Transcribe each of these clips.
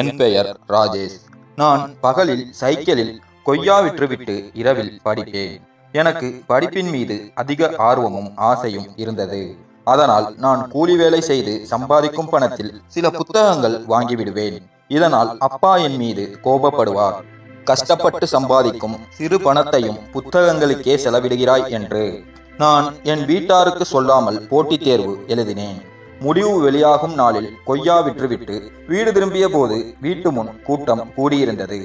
என் பெயர் ராஜேஷ். நான் பகலில் சைக்கிளில் கொய்யா விற்றுவிட்டு இரவில் படிப்பேன் எனக்கு படிப்பின் மீது அதிக ஆர்வமும் ஆசையும் இருந்தது. அதனால் நான் கூலி வேலை செய்து சம்பாதிக்கும் பணத்தில் சில புத்தகங்கள் வாங்கிவிடுவேன். இதனால் அப்பா என் மீது கோபப்படுவார். கஷ்டப்பட்டு சம்பாதிக்கும் சிறு பணத்தையும் புத்தகங்களுக்கே செலவிடுகிறாய் என்று. நான் என் வீட்டாருக்கு சொல்லாமல் போட்டித் தேர்வு எழுதினேன். முடிவு வெளியாகும் நாளில் கொய்யா விற்றுவிட்டு வீடு திரும்பிய போது வீட்டு முன் கூட்டம் கூடியிருந்தது.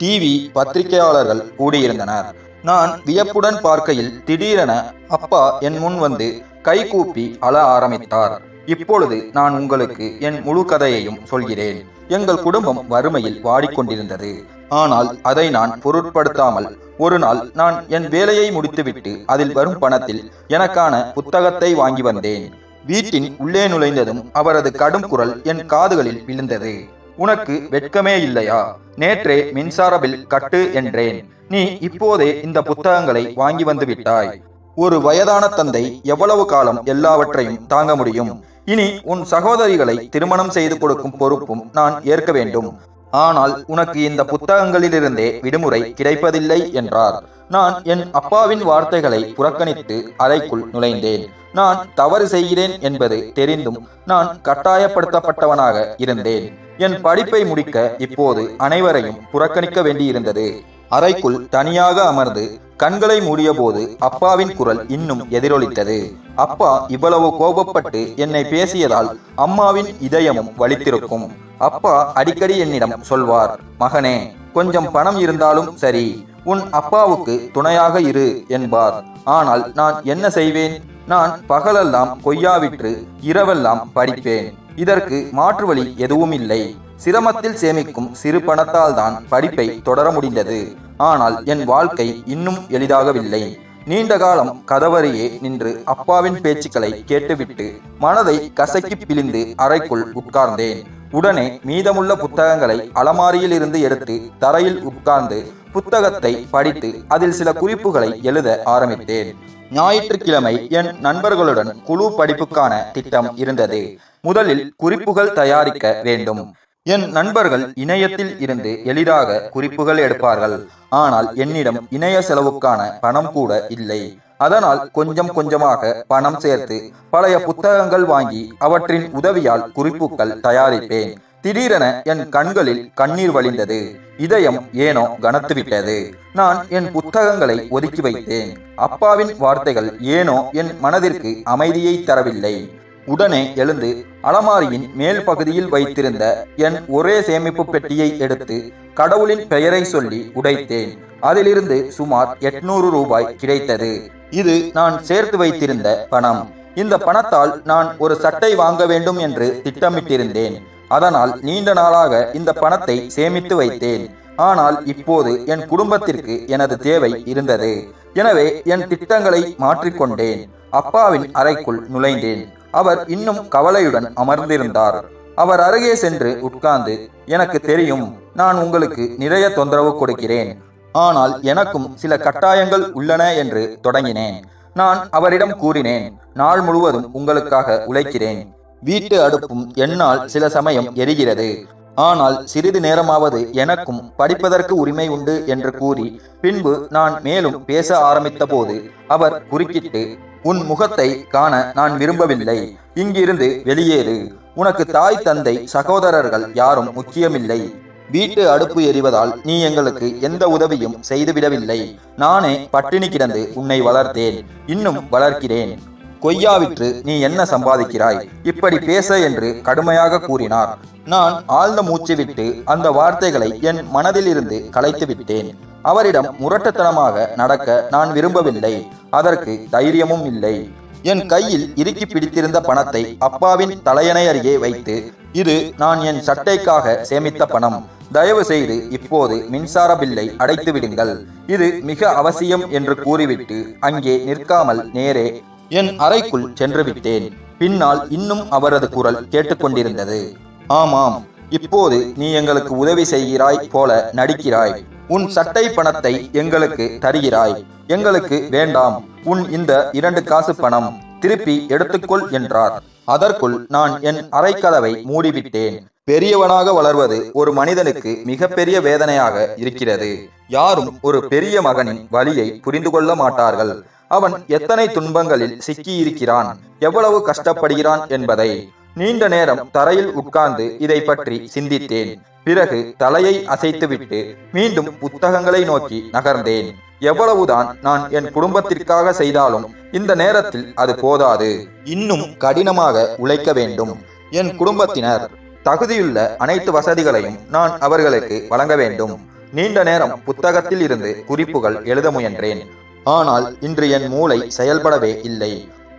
டிவி பத்திரிகையாளர்கள் கூடியிருந்தனர். நான் வியப்புடன் பார்க்கையில் திடீரென அப்பா என் முன் வந்து கைகூப்பி அழ ஆரம்பித்தார். இப்பொழுது நான் உங்களுக்கு என் முழு கதையையும் சொல்கிறேன். எங்கள் குடும்பம் வறுமையில் வாடிக்கொண்டிருந்தது. ஆனால் அதை நான் பொருட்படுத்தாமல் ஒரு நாள் நான் என் வேலையை முடித்துவிட்டு அதில் வரும் பணத்தில் எனக்கான புத்தகத்தை வாங்கி வந்தேன். வீட்டின் உள்ளே நுழைந்ததும் அவரது கடும் குரல் என் காதுகளில் விழுந்தது. உனக்கு வெட்கமே இல்லையா? நேற்றே மின்சார பில் கட்டு என்றேன். நீ இப்போதே இந்த புத்தகங்களை வாங்கி வந்து விட்டாய். ஒரு வயதான தந்தை எவ்வளவு காலம் எல்லாவற்றையும் தாங்க முடியும். இனி உன் சகோதரிகளை திருமணம் செய்து கொடுக்கும் பொறுப்பும் நான் ஏற்க வேண்டும். ஆனால் உனக்கு இந்த புத்தகங்களிலிருந்தே விடுமுறை கிடைப்பதில்லை என்றார். நான் என் அப்பாவின் வார்த்தைகளை புறக்கணித்து அறைக்குள் நுழைந்தேன். நான் தவறு செய்கிறேன் என்பது தெரிந்தும் நான் கட்டாயப்படுத்தப்பட்டவனாக இருந்தேன். என் படிப்பை முடிக்க இப்போது அனைவரையும் புறக்கணிக்க வேண்டியிருந்தது. அறைக்குள் தனியாக அமர்ந்து கண்களை மூடியபோது அப்பாவின் குரல் இன்னும் எதிரொலித்தது. அப்பா இவ்வளவு கோபப்பட்டு என்னை பேசியதால் அம்மாவின் இதயமும் வலித்திருக்கும். அப்பா அடிக்கடி என்னிடம் சொல்வார் மகனே கொஞ்சம் பணம் இருந்தாலும் சரி உன் அப்பாவுக்கு துணையாக இரு என்பார். ஆனால் நான் என்ன செய்வேன்? நான் பகலெல்லாம் கொய்யா விற்று இரவெல்லாம் படிப்பேன். இதற்கு மாற்று வழி எதுவும் இல்லை சிரமத்தில் சேமிக்கும் சிறு பணத்தால் தான் படிப்பை தொடர முடிந்தது. ஆனால் என் வாழ்க்கை இன்னும் எளிதாகவில்லை. நீண்ட காலம் கதவறியே நின்று அப்பாவின் பேச்சுக்களை கேட்டுவிட்டு மனதை கசக்கி பிழிந்து அறைக்குள் உட்கார்ந்தேன். உடனே மீதமுள்ள புத்தகங்களை அலமாரியில் இருந்து எடுத்து தரையில் உட்கார்ந்து புத்தகத்தை படித்து அதில் சில குறிப்புகளை எழுத ஆரம்பித்தேன். ஞாயிற்றுக்கிழமை என் நண்பர்களுடன் குழு படிப்புக்கான திட்டம் இருந்தது. முதலில் குறிப்புகள் தயாரிக்க வேண்டும். என் நண்பர்கள் இணையத்தில் இருந்து எளிதாக குறிப்புகள் எடுப்பார்கள். ஆனால் என்னிடம் இணைய செலவுக்கான பணம் கூட இல்லை. அதனால் கொஞ்சம் கொஞ்சமாக பணம் சேர்த்து பழைய புத்தகங்கள் வாங்கி அவற்றின் உதவியால் குறிப்புகள் தயாரிப்பேன். திடீரென என் கண்களில் கண்ணீர் வழிந்தது. இதயம் ஏனோ கனத்துவிட்டது. நான் என் புத்தகங்களை ஒதுக்கி வைத்தேன். அப்பாவின் வார்த்தைகள் ஏனோ என் மனதிற்கு அமைதியை தரவில்லை. உடனே எழுந்து அலமாரியின் மேல் பகுதியில் வைத்திருந்த என் ஒரே சேமிப்பு பெட்டியை எடுத்து கடவுளின் பெயரை சொல்லி உடைத்தேன். அதிலிருந்து சுமார் எட்நூறு ரூபாய் கிடைத்தது. இது நான் சேர்த்து வைத்திருந்த பணம். இந்த பணத்தால் நான் ஒரு சட்டை வாங்க வேண்டும் என்று திட்டமிட்டிருந்தேன். அதனால் நீண்ட நாளாக இந்த பணத்தை சேமித்து வைத்தேன். ஆனால் இப்போது என் குடும்பத்திற்கு எனது தேவை இருந்தது. எனவே என் திட்டங்களை மாற்றிக்கொண்டேன். அப்பாவின் அறைக்குள் நுழைந்தேன். அவர் இன்னும் கவலையுடன் அமர்ந்திருந்தார். அவர் அருகே சென்று உட்கார்ந்து எனக்கு தெரியும் நான் உங்களுக்கு நிறைய தொந்தரவு கொடுக்கிறேன். ஆனால் எனக்கும் சில கட்டாயங்கள் உள்ளன என்று தொடங்கினேன். நான் அவரிடம் கூறினேன் நாள் முழுவதும் உங்களுக்காக உழைக்கிறேன். வீட்டு அடுப்பும் என்னால் சில சமயம் எரிகிறது. ஆனால் சிறிது நேரமாவது எனக்கும் படிப்பதற்கு உரிமை உண்டு என்று கூறி பின்பு நான் மேலும் பேச ஆரம்பித்த போது அவர் குறுக்கிட்டு உன் முகத்தை காண நான் விரும்பவில்லை. இங்கிருந்து வெளியேறு. உனக்கு தாய் தந்தை சகோதரர்கள் யாரும் முக்கியமில்லை. வீட்டு அடுப்பு எரிவதால் நீ எங்களுக்கு எந்த உதவியும் செய்துவிடவில்லை. நானே பட்டினி கிடந்து உன்னை வளர்த்தேன். இன்னும் வளர்க்கிறேன். கொய்யாவிற்று நீ என்ன சம்பாதிக்கிறாய்? இப்படி பேச என்று கடுமையாக கூறினார். நான் ஆழ்ந்த மூச்சு விட்டு அந்த வார்த்தைகளை என் மனதிலிருந்து கலைத்து விட்டேன். அவரிடம் முரட்டுத்தனமாக நடக்க நான் விரும்பவில்லை. அதற்கு தைரியமும் இல்லை. என் கையில் இறுக்கி பிடித்திருந்த பணத்தை அப்பாவின் தலையணை அருகே வைத்து இது நான் என் சட்டைக்காக சேமித்த பணம். தயவு செய்து இப்போது மின்சார பில்லை அடைத்து விடுங்கள் இது மிக அவசியம் என்று கூறிவிட்டு அங்கே நிற்காமல் நேரே என் அறைக்குள் சென்று விட்டேன் பின்னால் இன்னும் அவரது குரல் கேட்டுக்கொண்டிருந்தது. ஆமாம் இப்போது நீ எங்களுக்கு உதவி செய்கிறாய் போல நடிக்கிறாய். உன் சட்டை பணத்தை எங்களுக்கு தருகிறாய். எங்களுக்கு வேண்டாம். உன் இந்த இரண்டு காசு பணம். திருப்பி எடுத்துக்கொள் என்றார். அதற்குள் நான் என் அறைக்கதவை மூடிவிட்டேன். பெரியவனாக வளர்வது ஒரு மனிதனுக்கு மிகப்பெரிய வேதனையாக இருக்கிறது. யாரும் ஒரு பெரிய மகனின் வழியை புரிந்து கொள்ள மாட்டார்கள். அவன் எத்தனை துன்பங்களில் சிக்கியிருக்கிறான் எவ்வளவு கஷ்டப்படுகிறான் என்பதை நீண்ட நேரம் தரையில் உட்கார்ந்து இதை பற்றி சிந்தித்தேன். பிறகு தலையை அசைத்துவிட்டு மீண்டும் புத்தகங்களை நோக்கி நகர்ந்தேன். எவ்வளவுதான் நான் என் குடும்பத்திற்காக செய்தாலும் இந்த நேரத்தில் அது போதாது. இன்னும் கடினமாக உழைக்க வேண்டும். என் குடும்பத்தினர் தகுதியுள்ள அனைத்து வசதிகளையும் நான் அவர்களுக்கு வழங்க வேண்டும். நீண்ட நேரம் புத்தகத்தில் இருந்து குறிப்புகள் எழுத முயன்றேன். ஆனால் இன்று என் மூளை செயல்படவே இல்லை.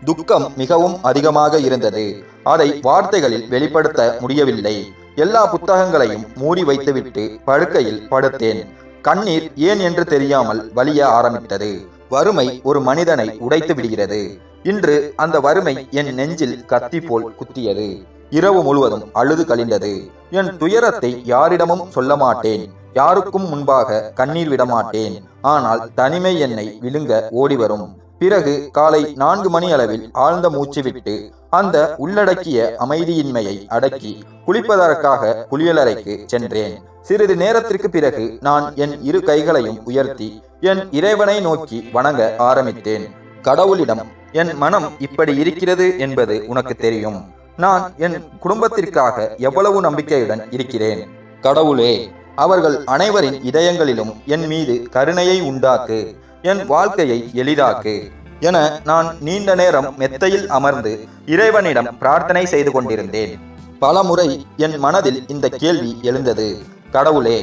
துக்கம் மிகவும் அதிகமாக இருந்தது. அதை வார்த்தைகளில் வெளிப்படுத்த முடியவில்லை. எல்லா புத்தகங்களையும் மூடி வைத்துவிட்டு படுக்கையில் படுத்தேன். கண்ணீர் ஏன் என்று தெரியாமல் வலிய ஆரம்பித்தது. வறுமை ஒரு மனிதனை உடைத்து விடுகிறது. இன்று அந்த வறுமை என் நெஞ்சில் கத்தி போல் குத்தியது. இரவு முழுவதும் அழுது கழிந்தது. என் துயரத்தை யாரிடமும் சொல்ல மாட்டேன். யாருக்கும் முன்பாக கண்ணீர் விடமாட்டேன் ஆனால் தனிமை என்னை விழுங்க ஓடி வரும். பிறகு காலை நான்கு மணி அளவில் ஆழ்ந்த மூச்சு விட்டு அந்த உள்ளடக்கிய அமைதியின்மையை அடக்கி குளிப்பதற்காக குளியலறைக்கு சென்றேன். சிறிது நேரத்திற்கு பிறகு நான் என் இரு கைகளையும் உயர்த்தி என் இறைவனை நோக்கி வணங்க ஆரம்பித்தேன். கடவுளிடம் என் மனம் இப்படி இருக்கிறது என்பது உனக்கு தெரியும். நான் என் குடும்பத்திற்காக எவ்வளவு நம்பிக்கையுடன் இருக்கிறேன். கடவுளே அவர்கள் அனைவரின் இதயங்களிலும் என் மீது கருணையை உண்டாக்கு. என் வாழ்க்கையை எளிதாக்கு. என நான் நீண்ட நேரம் மெத்தையில் அமர்ந்து இறைவனிடம் பிரார்த்தனை செய்து கொண்டிருந்தேன். பல முறை என் மனதில் இந்த கேள்வி எழுந்தது. கடவுளே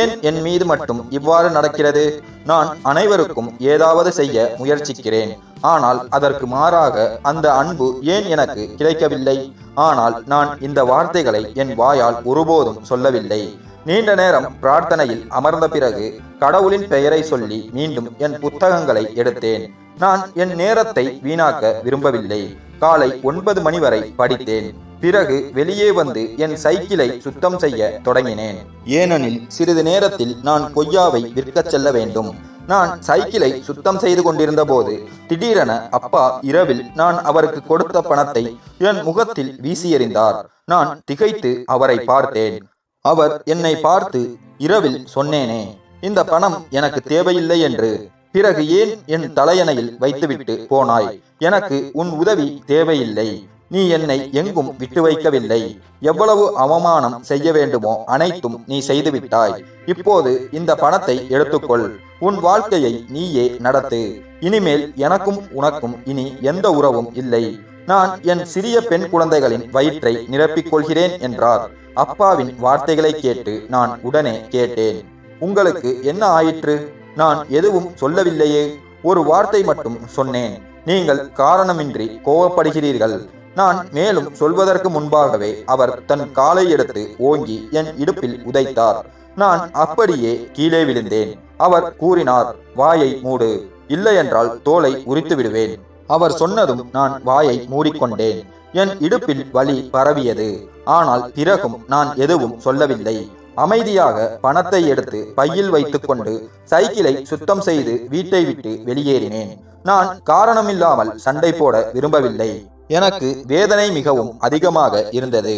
ஏன் என் மீது மட்டும் இவ்வாறு நடக்கிறது? நான் அனைவருக்கும் ஏதாவது செய்ய முயற்சிக்கிறேன். ஆனால் அதற்கு மாறாக அந்த அன்பு ஏன் எனக்கு கிடைக்கவில்லை? ஆனால் நான் இந்த வார்த்தைகளை என் வாயால் ஒருபோதும் சொல்லவில்லை. நீண்ட நேரம் பிரார்த்தனையில் அமர்ந்த பிறகு கடவுளின் பெயரை சொல்லி மீண்டும் என் புத்தகங்களை எடுத்தேன். நான் என் நேரத்தை வீணாக்க விரும்பவில்லை. காலை ஒன்பது மணி வரை படித்தேன். பிறகு வெளியே வந்து என் சைக்கிளை சுத்தம் செய்ய தொடங்கினேன். ஏனெனில் சிறிது நேரத்தில் நான் கொய்யாவை விற்கச் செல்ல வேண்டும். நான் சைக்கிளை சுத்தம் செய்து கொண்டிருந்த போது திடீரென அப்பா இரவில் நான் அவருக்கு கொடுத்த பணத்தை என் முகத்தில் வீசியறிந்தார் நான் திகைத்து அவரை பார்த்தேன். அவர் என்னை பார்த்து இரவில் சொன்னேனே இந்த பணம் எனக்கு தேவையில்லை என்று பிறகு ஏன் என் தலையணையில் வைத்துவிட்டு போனாய்? எனக்கு உன் உதவி தேவையில்லை. நீ என்னை எங்கும் விட்டு வைக்கவில்லை. எவ்வளவு அவமானம் செய்ய வேண்டுமோ அனைத்தும் நீ செய்துவிட்டாய் இப்போது இந்த பணத்தை எடுத்துக்கொள். உன் வாழ்க்கையை நீயே நடத்து. இனிமேல் எனக்கும் உனக்கும் இனி எந்த உறவும் இல்லை. நான் என் சிறிய பெண் குழந்தைகளின் வயிற்றை நிரப்பிக் கொள்கிறேன் என்றார். அப்பாவின் வார்த்தைகளை கேட்டு நான் உடனே கேட்டேன். உங்களுக்கு என்ன ஆயிற்று? நான் எதுவும் சொல்லவில்லையே. ஒரு வார்த்தை மட்டும் சொன்னேன். நீங்கள் காரணமின்றி கோவப்படுகிறீர்கள். நான் மேலும் சொல்வதற்கு முன்பாகவே அவர் தன் காலை எடுத்து ஓங்கி என் இடுப்பில் உதைத்தார். நான் அப்படியே கீழே விழுந்தேன். அவர் கூறினார் வாயை மூடு. இல்லையென்றால் தோலை உரித்து விடுவேன் அவர் சொன்னதும் நான் வாயை மூடிக்கொண்டேன். என் இடுப்பில் வலி பரவியது. ஆனால் பிறகும் நான் எதுவும் சொல்லவில்லை. அமைதியாக பணத்தை எடுத்து பையில் வைத்துக்கொண்டு சைக்கிளை சுத்தம் செய்து வீட்டை விட்டு வெளியேறினேன். நான் காரணமில்லாமல் சண்டை போட விரும்பவில்லை. எனக்கு வேதனை மிகவும் அதிகமாக இருந்தது.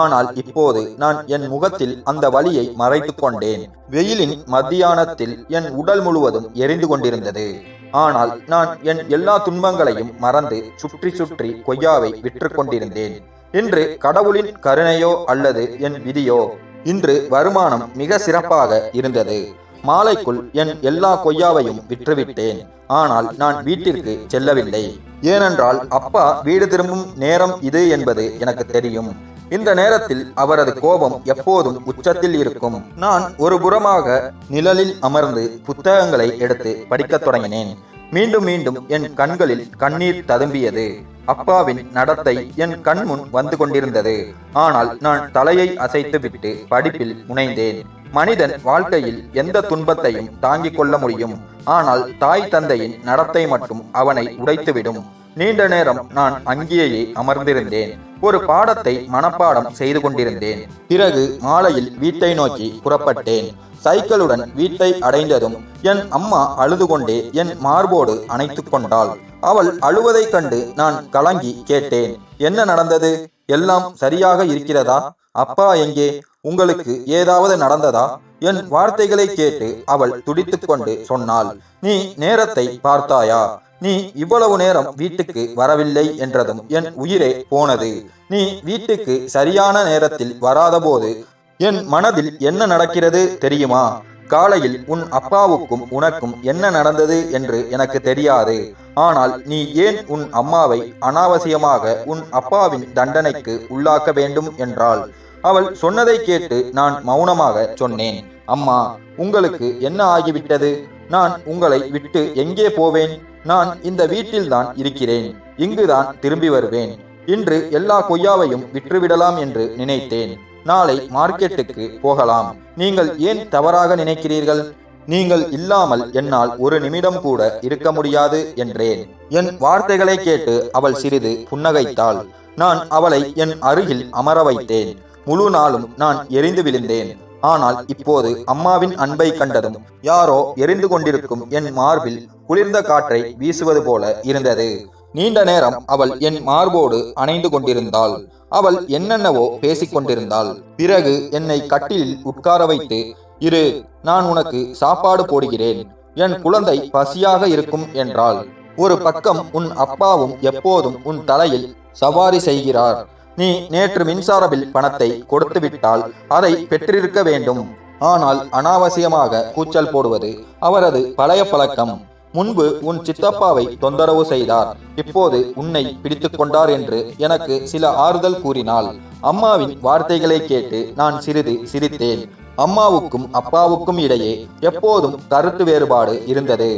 ஆனால் இப்போது நான் என் முகத்தில் அந்த வலியை மறைத்துக் கொண்டேன். வெயிலின் மத்தியானத்தில் என் உடல் முழுவதும் எரிந்து கொண்டிருந்தது. ஆனால் நான் என் எல்லா துன்பங்களையும் மறந்து சுற்றி சுற்றி கொய்யாவை விற்று கொண்டிருந்தேன். இன்று கடவுளின் கருணையோ அல்லது என் விதியோ இன்று வருமானம் மிக சிறப்பாக இருந்தது. மாலைக்குள் என் எல்லா கொய்யாவையும் விற்றுவிட்டேன். ஆனால் நான் வீட்டிற்கு செல்லவில்லை. ஏனென்றால் அப்பா வீடு திரும்பும் நேரம் இது என்பது எனக்கு தெரியும். இந்த நேரத்தில் அவரது கோபம் எப்போதும் உச்சத்தில் இருக்கும். நான் ஒரு புறமாக நிழலில் அமர்ந்து புத்தகங்களை எடுத்து படிக்கத் தொடங்கினேன். மீண்டும் மீண்டும் என் கண்களில் கண்ணீர் ததும்பியது. அப்பாவின் நடத்தை என் கண் முன் வந்து கொண்டிருந்தது. ஆனால் நான் தலையை அசைத்து விட்டு படிப்பில் முனைந்தேன். மனிதன் வாழ்க்கையில் எந்த துன்பத்தையும் தாங்கிக் கொள்ள முடியும். ஆனால் தாய் தந்தையின் நடத்தை மட்டும் அவனை உடைத்துவிடும். நீண்ட நேரம் நான் அங்கேயே அமர்ந்திருந்தேன். ஒரு பாடத்தை மனப்பாடம் செய்து கொண்டிருந்தேன். பிறகு மாலையில் வீட்டை நோக்கி புறப்பட்டேன். சைக்கிளுடன் வீட்டை அடைந்ததும் என் அம்மா அழுது கொண்டே என் மார்போடு அணைத்து கொண்டாள். அவள் அழுவதைக் கண்டு நான் கலங்கி கேட்டேன். என்ன நடந்தது? எல்லாம் சரியாக இருக்கிறதா? அப்பா எங்கே? உங்களுக்கு ஏதாவது நடந்ததா? என் வார்த்தைகளை கேட்டு அவள் துடித்துக்கொண்டு சொன்னாள். நீ நேரத்தை பார்த்தாயா? நீ இவ்வளவு நேரம் வீட்டுக்கு வரவில்லை என்றதும் என் உயிரே போனது. நீ வீட்டுக்கு சரியான நேரத்தில் வராதபோது என் மனதில் என்ன நடக்கிறது தெரியுமா? காலையில் உன் அப்பாவுக்கும் உனக்கும் என்ன நடந்தது என்று எனக்கு தெரியாது. ஆனால் நீ ஏன் உன் அம்மாவை அனாவசியமாக உன் அப்பாவின் தண்டனைக்கு உள்ளாக்க வேண்டும் என்றாள்? அவள் சொன்னதை கேட்டு நான் மௌனமாக சொன்னேன். அம்மா உங்களுக்கு என்ன ஆகிவிட்டது? நான் உங்களை விட்டு எங்கே போவேன்? நான் இந்த வீட்டில்தான் இருக்கிறேன். இங்குதான் திரும்பி வருவேன். இன்று எல்லா கொய்யாவையும் விற்றுவிடலாம் என்று நினைத்தேன். நாளை மார்க்கெட்டுக்கு போகலாம். நீங்கள் ஏன் தவறாக நினைக்கிறீர்கள்? நீங்கள் இல்லாமல் என்னால் ஒரு நிமிடம் கூட இருக்க முடியாது என்றேன். என் வார்த்தைகளை கேட்டு அவள் சிறிது புன்னகைத்தாள். நான் அவளை என் அருகில் அமர வைத்தேன். முழு நாளும் நான் எரிந்து விழுந்தேன். ஆனால் இப்போது அம்மாவின் அன்பை கண்டதும் யாரோ எரிந்து கொண்டிருக்கும் என் மார்பில் குளிர்ந்த காற்றை வீசுவது போல இருந்தது. நீண்ட நேரம் அவள் என் மார்போடு அணைந்து கொண்டிருந்தாள். அவள் என்னென்னவோ பேசிக் கொண்டிருந்தாள். பிறகு என்னை கட்டிலில் உட்கார வைத்து இரு நான் உனக்கு சாப்பாடு போடுகிறேன். என் குழந்தை பசியாக இருக்கும் என்றாள். ஒரு பக்கம் உன் அப்பாவும் எப்போதும் உன் தலையில் சவாரி செய்கிறார். நீ நேற்று மின்சார பில் பணத்தை கொடுத்துவிட்டால் அதை பெற்றிருக்க வேண்டும். ஆனால் அனாவசியமாக கூச்சல் போடுவது அவரது பழைய பழக்கம். முன்பு உன் சித்தப்பாவை தொந்தரவு செய்தார். இப்போது உன்னை பிடித்து கொண்டார் என்று எனக்கு சில ஆறுதல் கூறினாள். அம்மாவின் வார்த்தைகளை கேட்டு நான் சிறிது சிரித்தேன். அம்மாவுக்கும் அப்பாவுக்கும் இடையே எப்போதும் கருத்து வேறுபாடு இருந்தது.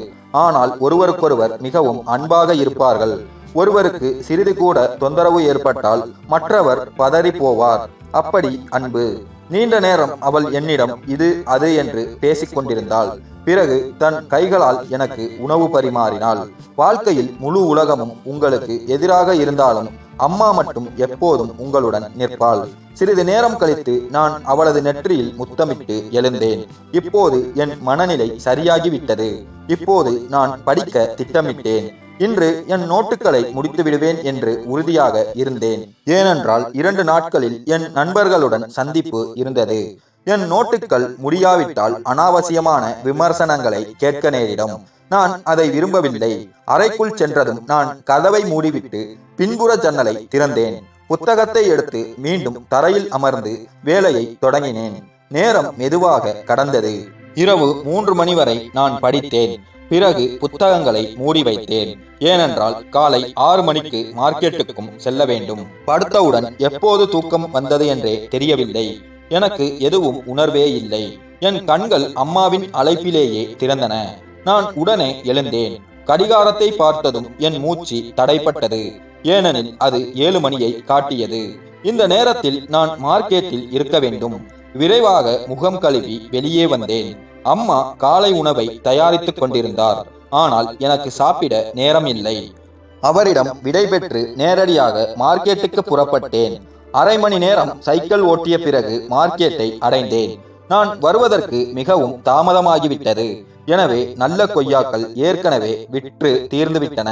ஆனால் ஒருவருக்கொருவர் மிகவும் அன்பாக இருப்பார்கள். ஒருவருக்கு சிறிது கூட தொந்தரவு ஏற்பட்டால் மற்றவர் பதறி போவார். அப்படி அன்பு. நீண்ட நேரம் அவள் என்னிடம் இது அது என்று பேசிக்கொண்டிருந்தாள் பிறகு தன் கைகளால் எனக்கு உணவு பரிமாறினாள். வாழ்க்கையில் முழு உலகமும் உங்களுக்கு எதிராக இருந்தாலும் அம்மா மட்டும் எப்போதும் உங்களுடன் நிற்பாள். சிறிது நேரம் கழித்து நான் அவளது நெற்றியில் முத்தமிட்டு எழுந்தேன். இப்போது என் மனநிலை சரியாகிவிட்டது. இப்போது நான் படிக்க திட்டமிட்டேன். இன்று என் நோட்டுகளை முடித்து விடுவேன் என்று உறுதியாக இருந்தேன். ஏனென்றால் இரண்டு நாட்களில் என் நண்பர்களுடன் சந்திப்பு இருந்தது. என் நோட்டுகள் முடியாவிட்டால் அனாவசியமான விமர்சனங்களை கேட்க நேரிடும். நான் அதை விரும்பவில்லை. அறைக்குள் சென்றதும் நான் கதவை மூடிவிட்டு பின்புற ஜன்னலை திறந்தேன். புத்தகத்தை எடுத்து மீண்டும் தரையில் அமர்ந்து வேலையை தொடங்கினேன். நேரம் மெதுவாக கடந்தது. இரவு மூன்று மணி வரை நான் படித்தேன். பிறகு புத்தகங்களை மூடி வைத்தேன். ஏனென்றால் காலை ஆறு மணிக்கு மார்க்கெட்டுக்கும் செல்ல வேண்டும். படுத்தவுடன் எப்போது தூக்கம் வந்தது என்றே தெரியவில்லை. எனக்கு எதுவும் உணர்வே இல்லை. என் கண்கள் அம்மாவின் அழைப்பிலேயே திறந்தன. நான் உடனே எழுந்தேன். கடிகாரத்தை பார்த்ததும் என் மூச்சு தடைப்பட்டது. ஏனெனில் அது ஏழு மணியை காட்டியது. இந்த நேரத்தில் நான் மார்க்கெட்டில் இருக்க வேண்டும். விரைவாக முகம் கழுவி வெளியே வந்தேன். அம்மா காலை உணவை தயாரித்துக் கொண்டிருந்தார். ஆனால் எனக்கு சாப்பிட நேரம் இல்லை அவரிடம் விடைபெற்று நேரடியாக மார்க்கெட்டுக்கு புறப்பட்டேன். அரை மணி நேரம் சைக்கிள் ஓட்டிய பிறகு மார்க்கெட்டை அடைந்தேன். நான் வருவதற்கு மிகவும் தாமதமாகிவிட்டது. எனவே நல்ல கொய்யாக்கள் ஏற்கனவே விற்று தீர்ந்துவிட்டன.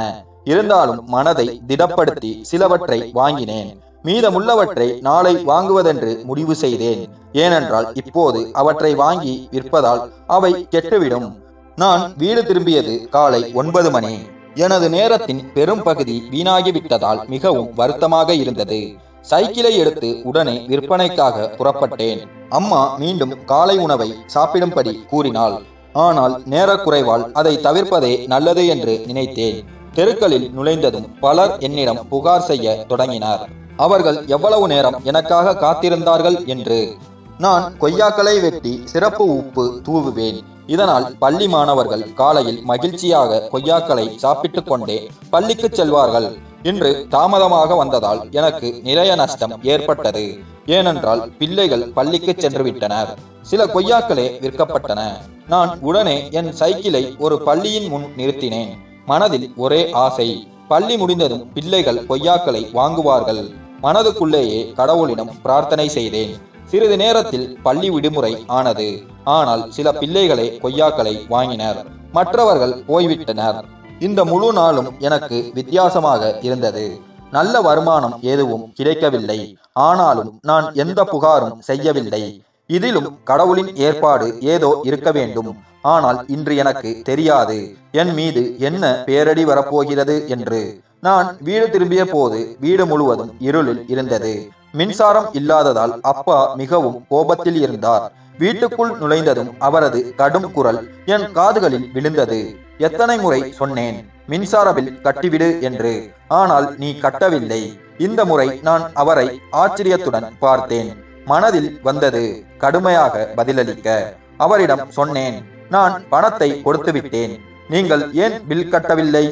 இருந்தாலும் மனதை திடப்படுத்தி சிலவற்றை வாங்கினேன். மீதமுள்ளவற்றை நாளை வாங்குவதென்று முடிவு செய்தேன். ஏனென்றால் இப்போது அவற்றை வாங்கி விற்பதால் அவை கெட்டுவிடும். நான் வீடு திரும்பியது காலை ஒன்பது மணி. எனது நேரத்தின் பெரும் பகுதி வீணாகிவிட்டதால் மிகவும் வருத்தமாக இருந்தது. சைக்கிளை எடுத்து உடனே விற்பனைக்காக புறப்பட்டேன். அம்மா மீண்டும் காலை உணவை சாப்பிடும்படி கூறினாள். ஆனால் நேரக்குறைவால் அதை தவிர்ப்பதே நல்லது என்று நினைத்தேன். தெருக்களில் நுழைந்ததும் பலர் என்னிடம் புகார் செய்ய தொடங்கினார். அவர்கள் எவ்வளவு நேரம் எனக்காக காத்திருந்தார்கள் என்று. நான் கொய்யாக்களை வெட்டி சிறப்பு உப்பு தூவுவேன். இதனால் பள்ளி மாணவர்கள் காலையில் மகிழ்ச்சியாக கொய்யாக்களை சாப்பிட்டு கொண்டே பள்ளிக்கு செல்வார்கள். இன்று தாமதமாக வந்ததால் எனக்கு நிறைய நஷ்டம் ஏற்பட்டது. ஏனென்றால் பிள்ளைகள் பள்ளிக்கு சென்று விட்டனர் சில கொய்யாக்களே விற்கப்பட்டன. நான் உடனே என் சைக்கிளை ஒரு பள்ளியின் முன் நிறுத்தினேன். மனதில் ஒரே ஆசை. பள்ளி முடிந்ததும் பிள்ளைகள் கொய்யாக்களை வாங்குவார்கள். மனதுக்குள்ளேயே கடவுளிடம் பிரார்த்தனை செய்தேன். சிறிது நேரத்தில் பள்ளி விடுமுறை ஆனது. ஆனால் சில பிள்ளைகளே கொய்யாக்களை வாங்கினர். மற்றவர்கள் போய்விட்டனர். இந்த முழு நாளும் எனக்கு வித்தியாசமாக இருந்தது. நல்ல வருமானம் எதுவும் கிடைக்கவில்லை. ஆனாலும் நான் எந்த புகாரும் செய்யவில்லை. இதிலும் கடவுளின் ஏற்பாடு ஏதோ இருக்க வேண்டும். ஆனால் இன்று எனக்கு தெரியாது. என் மீது என்ன பேரடி வரப்போகிறது என்று. நான் வீடு திரும்பிய போது வீடு முழுவதும் இருளில் இருந்தது. மின்சாரம் இல்லாததால் அப்பா மிகவும் கோபத்தில் இருந்தார். வீட்டுக்குள் நுழைந்ததும் அவரது கடும் குரல் என் காதுகளில் விழுந்தது. எத்தனை முறை சொன்னேன் மின்சார பில் கட்டிவிடு என்று. ஆனால் நீ கட்டவில்லை. இந்த முறை நான் அவரை ஆச்சரியத்துடன் பார்த்தேன். மனதில் வந்தது கடுமையாக பதிலளிக்க. அவரிடம் சொன்னேன் நான் பணத்தை கொடுத்து விட்டேன் நீங்கள் ஏன் பில் கட்டவில்லை?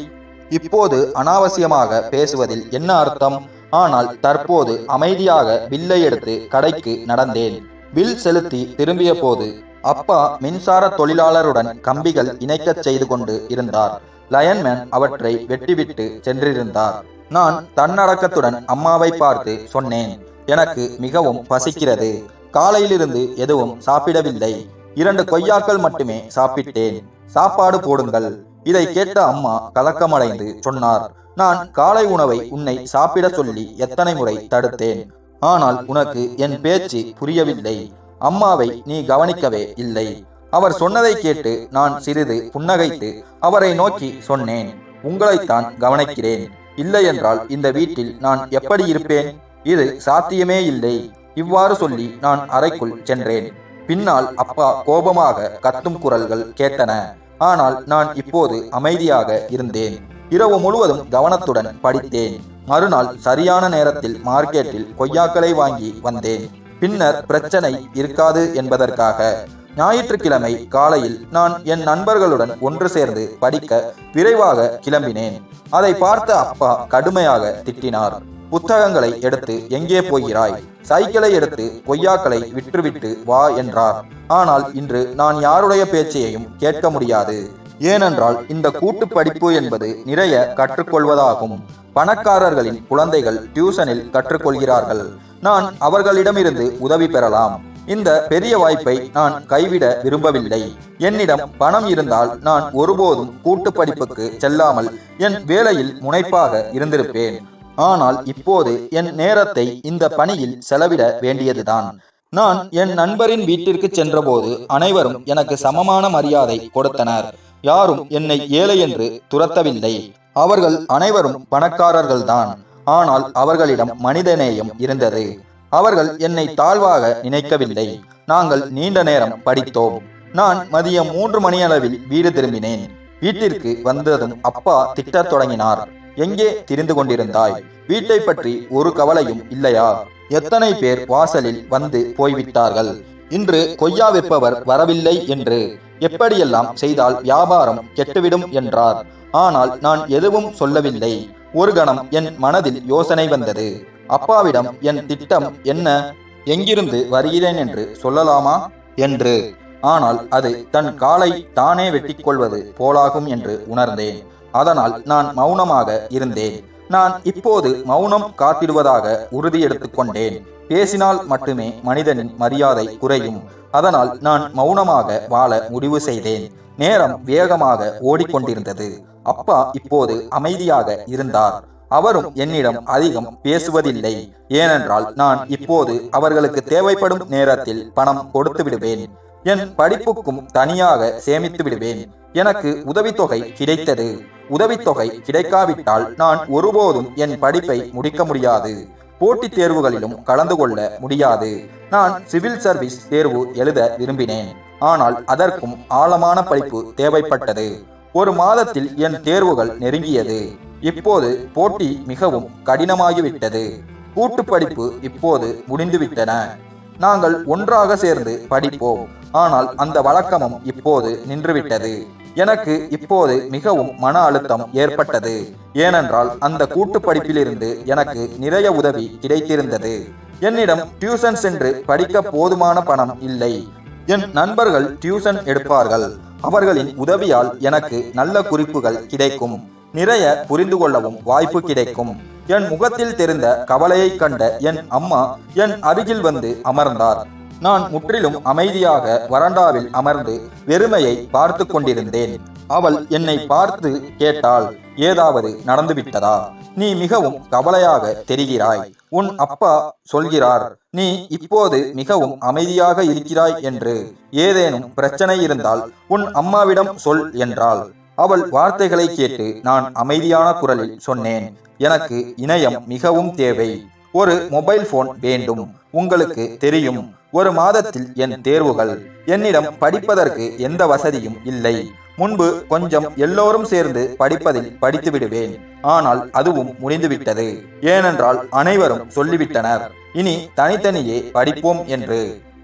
இப்போது அனாவசியமாக பேசுவதில் என்ன அர்த்தம்? ஆனால் தற்போது அமைதியாக பில்லை எடுத்து கடைக்கு நடந்தேன். பில் செலுத்தி திரும்பிய போது அப்பா மின்சார தொழிலாளருடன் கம்பிகள் இணைக்கச் செய்து கொண்டு இருந்தார். லயன்மேன் அவற்றை வெட்டிவிட்டு சென்றிருந்தார். நான் தன்னடக்கத்துடன் அம்மாவை பார்த்து சொன்னேன் எனக்கு மிகவும் பசிக்கிறது. காலையிலிருந்து எதுவும் சாப்பிடவில்லை. இரண்டு கொய்யாக்கள் மட்டுமே சாப்பிட்டேன். சாப்பாடு போடுங்கள். இதை கேட்ட அம்மா கலக்கமடைந்து சொன்னார் நான் காலை உணவை உன்னை சாப்பிட சொல்லி எத்தனை முறை தடுத்தேன். ஆனால் உனக்கு என் பேச்சு புரியவில்லை. அம்மாவை நீ கவனிக்கவே இல்லை. அவர் சொன்னதை கேட்டு நான் சிறிது புன்னகைத்து அவரை நோக்கி சொன்னேன் உங்களைத்தான் கவனிக்கிறேன். இல்லையென்றால் இந்த வீட்டில் நான் எப்படி இருப்பேன்? இது சாத்தியமே இல்லை இவ்வாறு சொல்லி நான் அறைக்குள் சென்றேன். பின்னால் அப்பா கோபமாக கத்தும் குரல்கள் கேட்டன. ஆனால் நான் இப்போது அமைதியாக இருந்தேன். இரவு முழுவதும் கவனத்துடன் படித்தேன். மறுநாள் சரியான நேரத்தில் மார்க்கெட்டில் கொய்யாக்களை வாங்கி வந்தேன். பின்னர் பிரச்சனை இருக்காது என்பதற்காக ஞாயிற்றுக்கிழமை காலையில் நான் என் நண்பர்களுடன் ஒன்று சேர்ந்து படிக்க விரைவாக கிளம்பினேன். அதை பார்த்த அப்பா கடுமையாக திட்டினார். புத்தகங்களை எடுத்து எங்கே போகிறாய்? சைக்கிளை எடுத்து கொய்யாக்களை விற்றுவிட்டு வா என்றார். ஆனால் இன்று நான் யாருடைய பேச்சையையும் கேட்க முடியாது. ஏனென்றால் இந்த கூட்டு படிப்பு என்பது நிறைய கற்றுக்கொள்வதாகும். பணக்காரர்களின் குழந்தைகள் டியூஷனில் கற்றுக்கொள்கிறார்கள். நான் அவர்களிடமிருந்து உதவி பெறலாம். இந்த பெரிய வாய்ப்பை நான் கைவிட விரும்பவில்லை. என்னிடம் பணம் இருந்தால் நான் ஒருபோதும் கூட்டு படிப்புக்கு செல்லாமல் என் வேலையில் முனைப்பாக இருந்திருப்பேன். ஆனால் இப்போது என் நேரத்தை இந்த பணியில் செலவிட வேண்டியதுதான். நான் என் நண்பரின் வீட்டிற்கு சென்றபோது அனைவரும் எனக்கு சமமான மரியாதை கொடுத்தனர். யாரும் என்னை ஏழை என்று துரத்தவில்லை. அவர்கள் அனைவரும் பணக்காரர்கள்தான். ஆனால் அவர்களிடம் மனிதநேயம் இருந்தது. அவர்கள் என்னை தாழ்வாக நினைக்கவில்லை. நாங்கள் நீண்ட நேரம் படித்தோம். நான் மதியம் மூன்று மணியளவில் வீடு திரும்பினேன். வீட்டிற்கு வந்ததும் அப்பா திட்டத் தொடங்கினார். எங்கே திரிந்து கொண்டிருந்தாய்? வீட்டை பற்றி ஒரு கவலையும் இல்லையா? எத்தனை பேர் வாசலில் வந்து போய்விட்டார்கள்? இன்று கொய்யா விற்பவர் வரவில்லை என்று. எப்படியெல்லாம் செய்தால் வியாபாரம் கெட்டுவிடும் என்றார். ஆனால் நான் எதுவும் சொல்லவில்லை. ஒரு கணம் என் மனதில் யோசனை வந்தது. அப்பாவிடம் என் திட்டம் என்ன? எங்கிருந்து வருகிறேன் என்று சொல்லலாமா? என்று. ஆனால் அது தன் காலை தானே வெட்டிக்கொள்வது போலாகும் என்று உணர்ந்தேன். அதனால் நான் மௌனமாக இருந்தேன். நான் இப்போது மௌனம் காத்திடுவதாக உறுதி எடுத்துக்கொண்டேன் பேசினால் மட்டுமே மனிதனின் மரியாதை குறையும். அதனால் நான் மௌனமாக வாழ முடிவு செய்தேன். நேரம் வேகமாக ஓடிக்கொண்டிருந்தது. அப்பா இப்போது அமைதியாக இருந்தார். அவரும் என்னிடம் அதிகம் பேசுவதில்லை. ஏனென்றால் நான் இப்போது அவர்களுக்கு தேவைப்படும் நேரத்தில் பணம் கொடுத்து விடுவேன். என் படிப்புக்கும் தனியாக சேமித்து விடுவேன். எனக்கு உதவித்தொகை கிடைத்தது. உதவித்தொகை கிடைக்காவிட்டால் நான் ஒருபோதும் என் படிப்பை முடிக்க முடியாது. போட்டித் தேர்வுகளிலும் கலந்து கொள்ள முடியாது. நான் சிவில் சர்வீஸ் தேர்வு எழுத விரும்பினேன். ஆனால் அதற்கும் ஆழமான படிப்பு தேவைப்பட்டது. ஒரு மாதத்தில் என் தேர்வுகள் நெருங்கியது. இப்போது போட்டி மிகவும் கடினமாகிவிட்டது. கூட்டு படிப்பு இப்போது முடிந்துவிட்டன. நாங்கள் ஒன்றாக சேர்ந்து படிப்போம். ஆனால் அந்த வழக்கமும் இப்போது நின்றுவிட்டது. எனக்கு இப்போது மிகவும் மன அழுத்தம் ஏற்பட்டது. ஏனென்றால் அந்த கூட்டு படிப்பிலிருந்து எனக்கு நிறைய உதவி கிடைத்திருந்தது. என்னிடம் டியூஷன் சென்று படிக்க போதுமான பணம் இல்லை. என் நண்பர்கள் டியூஷன் எடுப்பார்கள். அவர்களின் உதவியால் எனக்கு நல்ல குறிப்புகள் கிடைக்கும். நிறைய புரிந்து கொள்ளவும் வாய்ப்பு கிடைக்கும். என் முகத்தில் தெரிந்த கவலையை கண்ட என் அம்மா என் அருகில் வந்து அமர்ந்தார். நான் முற்றிலும் அமைதியாக வராண்டாவில் அமர்ந்து வெறுமையை பார்த்து கொண்டிருந்தேன். அவள் என்னை பார்த்து கேட்டாள் ஏதாவது நடந்துவிட்டதா? நீ மிகவும் கவலையாக தெரிகிறாய். உன் அப்பா சொல்கிறார் நீ இப்போது மிகவும் அமைதியாக இருக்கிறாய் என்று. ஏதேனும் பிரச்சனை இருந்தால் உன் அம்மாவிடம் சொல் என்றாள். அவள் வார்த்தைகளை கேட்டு நான் அமைதியான குரலில் சொன்னேன் எனக்கு இணையம் மிகவும் தேவை. ஒரு மொபைல் போன் வேண்டும். உங்களுக்கு தெரியும் ஒரு மாதத்தில் என் தேர்வுகள் என்னிடம் படிப்பதற்கு எந்த வசதியும் இல்லை. முன்பு கொஞ்சம் எல்லோரும் சேர்ந்து படிப்பதில் படித்து விடுவேன் ஆனால் அதுவும் முடிந்துவிட்டது. ஏனென்றால் அனைவரும் சொல்லிவிட்டனர். இனி தனித்தனியே படிப்போம் என்று.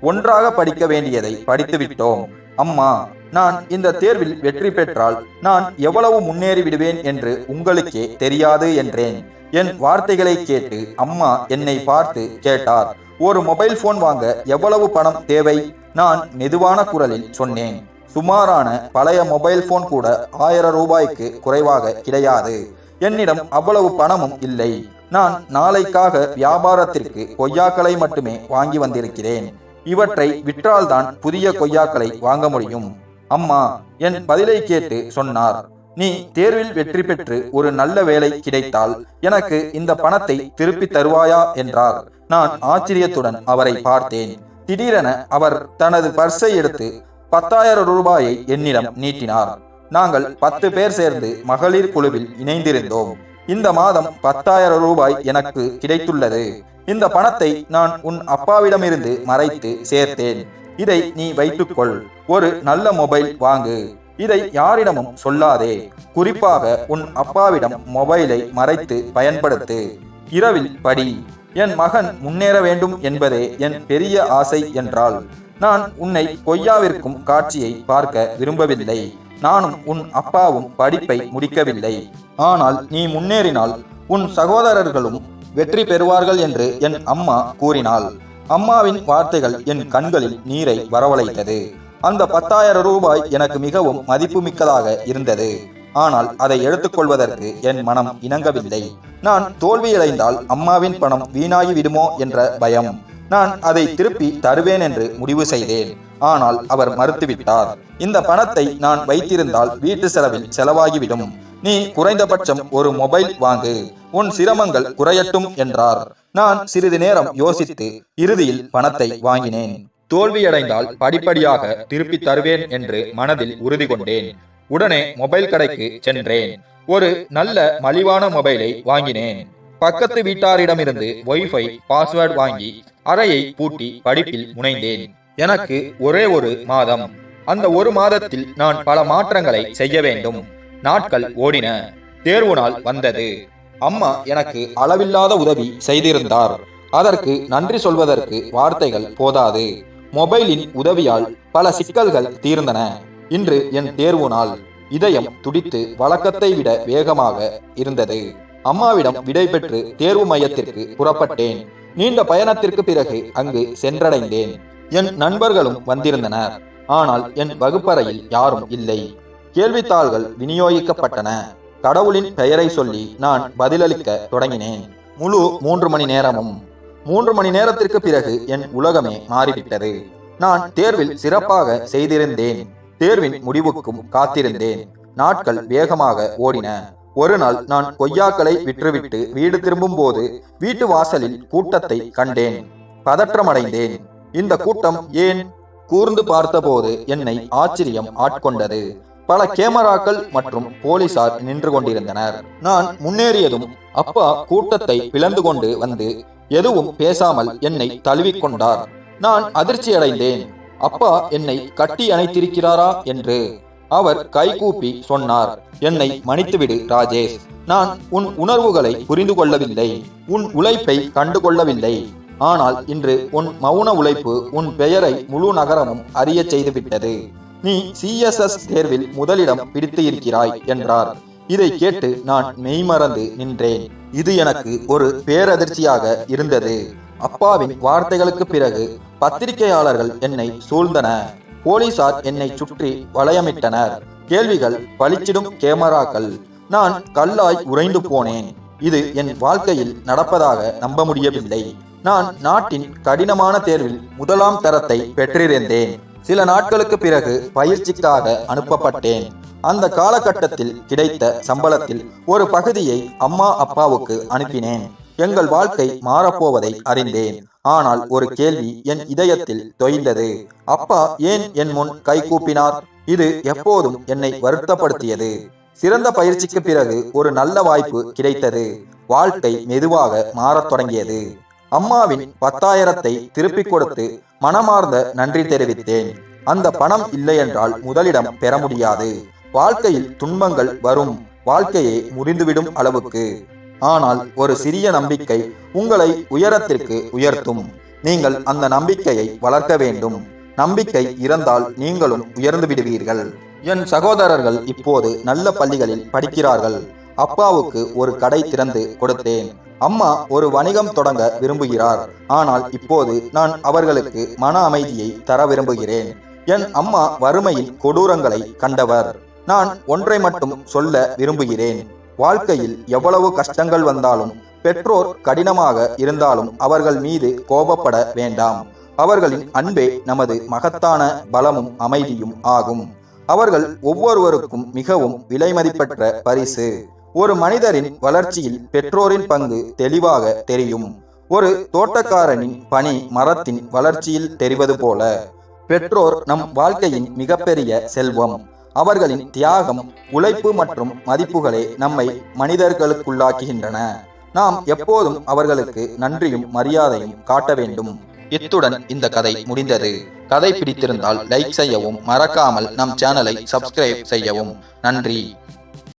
ஒன்றாக படிக்க வேண்டியதை படித்துவிட்டோம். அம்மா நான் இந்த தேர்வில் வெற்றி பெற்றால் நான் எவ்வளவு முன்னேறி விடுவேன் என்று உங்களுக்கே தெரியாது என்றேன். என் வார்த்தைகளை கேட்டு அம்மா என்னை பார்த்து கேட்டார். ஒரு மொபைல் போன் வாங்க எவ்வளவு பணம் தேவை? நான் மெதுவான குரலில் சொன்னேன். சுமாரான பழைய மொபைல் போன் கூட ஆயிரம் ரூபாய்க்கு குறைவாக கிடையாது. என்னிடம் அவ்வளவு பணமும் இல்லை. நான் நாளைக்காக வியாபாரத்திற்கு கொய்யாக்களை மட்டுமே வாங்கி வந்திருக்கிறேன். இவற்றை விற்றால்தான் புதிய கொய்யாக்களை வாங்க முடியும். அம்மா என் பதிலை கேட்டு சொன்னார். நீ தேர்வில் வெற்றி பெற்று ஒரு நல்ல வேலை கிடைத்தால் எனக்கு இந்த பணத்தை திருப்பி தருவாயா என்றார். நான் ஆச்சரியத்துடன் அவரை பார்த்தேன். திடீரென அவர் தனது பர்ஸை எடுத்து பத்தாயிரம் ரூபாயை என்னிடம் நீட்டினார். நாங்கள் பத்து பேர் சேர்ந்து மகளிர் குழுவில் இணைந்திருந்தோம். இந்த மாதம் பத்தாயிரம் ரூபாய் எனக்கு கிடைத்துள்ளது. இந்த பணத்தை நான் உன் அப்பாவிடமிருந்து மறைத்து சேர்த்தேன். இதை நீ வைத்துக்கொள். ஒரு நல்ல மொபைல் வாங்கு. இதை யாரிடமும் சொல்லாதே. குறிப்பாக உன் அப்பாவிடம் மொபைலை மறைத்து பயன்படுத்து. இரவில் படி. என் மகன் முன்னேற வேண்டும் என்பதே என் பெரிய ஆசை என்றால் நான் உன்னை கொய்யாவிற்கும் காட்சியை பார்க்க விரும்பவில்லை. நானும் உன் அப்பாவும் படிப்பை முடிக்கவில்லை. ஆனால் நீ முன்னேறினால் உன் சகோதரர்களும் வெற்றி பெறுவார்கள் என்று என் அம்மா கூறினாள். அம்மாவின் வார்த்தைகள் என் கண்களில் நீரை வரவழைத்தது. அந்த பத்தாயிரம் ரூபாய் எனக்கு மிகவும் மதிப்புமிக்கதாக இருந்தது. ஆனால் அதை எடுத்துக்கொள்வதற்கு என் மனம் இணங்கவில்லை. நான் தோல்வியடைந்தால் அம்மாவின் பணம் வீணாகி விடுமோ என்ற பயம். நான் அதை திருப்பி தருவேன் என்று முடிவு செய்தேன். ஆனால் அவர் மறுத்துவிட்டார். இந்த பணத்தை நான் வைத்திருந்தால் வீட்டு செலவில் செலவாகிவிடும். நீ குறைந்தபட்சம் ஒரு மொபைல் வாங்கு. உன் சிரமங்கள் குறையட்டும் என்றார். நான் சிறிது நேரம் யோசித்து இறுதியில் பணத்தை வாங்கினேன். தோல்வியடைந்தால் படிப்படியாக திருப்பி தருவேன் என்று மனதில் உறுதி கொண்டேன் உடனே மொபைல் கடைக்கு சென்றேன். ஒரு நல்ல மலிவான மொபைலை வாங்கினேன். பக்கத்து வீட்டாரிடமிருந்து ஒய்ஃபை பாஸ்வேர்டு வாங்கி அறையை பூட்டி படிப்பில் முனைந்தேன். எனக்கு ஒரே ஒரு மாதம். அந்த ஒரு மாதத்தில் நான் பல மாற்றங்களை செய்ய வேண்டும். நாட்கள் ஓடின. தேர்வு நாள் வந்தது. அம்மா எனக்கு அளவில்லாத உதவி செய்திருந்தார். அதற்கு நன்றி சொல்வதற்கு வார்த்தைகள் போதாது. மொபைலின் உதவியால் பல சிக்கல்கள் தீர்ந்தன. இன்று என் தேர்வு நாள் இதயம் துடித்து வழக்கத்தை விட வேகமாக இருந்தது. அம்மாவிடம் விடை பெற்று தேர்வு மையத்திற்கு புறப்பட்டேன். நீண்ட பயணத்திற்கு பிறகு அங்கு சென்றடைந்தேன். என் நண்பர்களும் வந்திருந்தனர். ஆனால் என் வகுப்பறையில் யாரும் இல்லை. கேள்வித்தாள்கள் விநியோகிக்கப்பட்டன. கடவுளின் பெயரை சொல்லி நான் பதிலளிக்க தொடங்கினேன். முழு மூன்று மணி நேரமும் மூன்று மணி நேரத்திற்கு பிறகு என் உலகமே மாறிவிட்டது. நான் தேர்வில் சிறப்பாக செய்திருந்தேன். தேர்வின் முடிவுக்கும் காத்திருந்தேன். நாட்கள் வேகமாக ஓடின. ஒரு நாள் நான் கொய்யாக்களை விற்றுவிட்டு வீடு திரும்பும் போது வீட்டு வாசலில் கூட்டத்தை கண்டேன். பதற்றமடைந்தேன். இந்த கூட்டம் ஏன்? கூர்ந்து பார்த்தபோது என்னை ஆச்சரியம் ஆட்கொண்டது. பல கேமராக்கள் மற்றும் போலீசார் நின்று கொண்டிருந்தனர். நான் முன்னேறியதும் அப்பா கூட்டத்தை பிளந்து கொண்டு வந்து எதுவும் பேசாமல் என்னை தழுவிக்கொண்டார். நான் அதிர்ச்சியடைந்தேன். அப்பா என்னை கட்டி அணைத்திருக்கிறாரா என்று அவர் கைகூப்பி சொன்னார். என்னை மன்னித்துவிடு ராஜேஷ். நான் உன் உணர்வுகளை புரிந்து கொள்ளவில்லை. உன் உழைப்பை கண்டுகொள்ளவில்லை. ஆனால் இன்று உன் மௌன உழைப்பு உன் பெயரை முழு நகரமும் அறியச் செய்துவிட்டது. நீ சிஎஸ்எஸ் தேர்வில் முதலிடம் பிடித்து இருக்கிறாய் என்றார். இதை கேட்டு நான் மெய்மறந்து நின்றேன். இது எனக்கு ஒரு பேரதிர்ச்சியாக இருந்தது. அப்பாவின் வார்த்தைகளுக்கு பிறகு பத்திரிகையாளர்கள் என்னை சூழ்ந்தன. போலீசார் என்னை சுற்றி வளையமிட்டனர் கேள்விகள் பளிச்சிடும் கேமராக்கள். நான் கல்லாய் உறைந்து போனேன். இது என் வாழ்க்கையில் நடப்பதாக நம்ப முடியவில்லை. நான் நாட்டின் கடினமான தேர்வில் முதலாம் தரத்தை பெற்றிருந்தேன். சில நாட்களுக்கு பிறகு பயிற்சிக்காக அனுப்பப்பட்டேன். அந்த காலகட்டத்தில் கிடைத்த சம்பளத்தில் ஒரு பகுதியை அம்மா அப்பாவுக்கு அனுப்பினேன். எங்கள் வாழ்க்கை மாறப்போவதை அறிந்தேன். ஆனால் ஒரு கேள்வி என் இதயத்தில் தொய்ந்தது. அப்பா ஏன் என் முன் கை கூப்பினார்? இது எப்போதும் என்னை வருத்தப்படுத்தியது. சிறந்த பயிற்சிக்கு பிறகு ஒரு நல்ல வாய்ப்பு கிடைத்தது. வாழ்க்கை மெதுவாக மாறத் தொடங்கியது. அம்மாவின் பத்தாயிரத்தை திருப்பிக் கொடுத்து மனமார்ந்த நன்றி தெரிவித்தேன். அந்த பணம் இல்லையென்றால் முதலிடம் பெற முடியாது. வாழ்க்கையில் துன்பங்கள் வரும். வாழ்க்கையை முறிந்துவிடும் அளவுக்கு. ஆனால் ஒரு சிறிய நம்பிக்கை உங்களை உயரத்திற்கு உயர்த்தும். நீங்கள் அந்த நம்பிக்கையை வளர்க்க வேண்டும். நம்பிக்கை இறந்தால் நீங்களும் உயர்ந்து விடுவீர்கள். என் சகோதரர்கள் இப்போது நல்ல பள்ளிகளில் படிக்கிறார்கள். அப்பாவுக்கு ஒரு கடை திறந்து கொடுத்தேன். அம்மா ஒரு வணிகம் தொடங்க விரும்புகிறார். ஆனால் இப்போது நான் அவர்களுக்கு மன அமைதியை தர விரும்புகிறேன். என் அம்மா வறுமையின் கொடூரங்களை கண்டவர். நான் ஒன்றை மட்டும் சொல்ல விரும்புகிறேன். வாழ்க்கையில் எவ்வளவு கஷ்டங்கள் வந்தாலும் பெற்றோர் கடினமாக இருந்தாலும் அவர்கள் மீது கோபப்பட வேண்டாம். அவர்களின் அன்பே நமது மகத்தான பலமும் அமைதியும் ஆகும். அவர்கள் ஒவ்வொருவருக்கும் மிகவும் விலைமதிப்பற்ற பரிசு. ஒரு மனிதரின் வளர்ச்சியில் பெற்றோரின் பங்கு தெளிவாக தெரியும். ஒரு தோட்டக்காரனின் பணி மரத்தின் வளர்ச்சியில் தெரிவது போல பெற்றோர் நம் வாழ்க்கையின் மிகப்பெரிய செல்வம். அவர்களின் தியாகம் உழைப்பு மற்றும் மதிப்புகளே நம்மை மனிதர்களுக்குள்ளாக்குகின்றன. நாம் எப்போதும் அவர்களுக்கு நன்றியும் மரியாதையும் காட்ட வேண்டும். இத்துடன் இந்த கதை முடிந்தது. கதை பிடித்திருந்தால் லைக் செய்யவும் மறக்காமல் நம் சேனலை சப்ஸ்கிரைப் செய்யவும். நன்றி.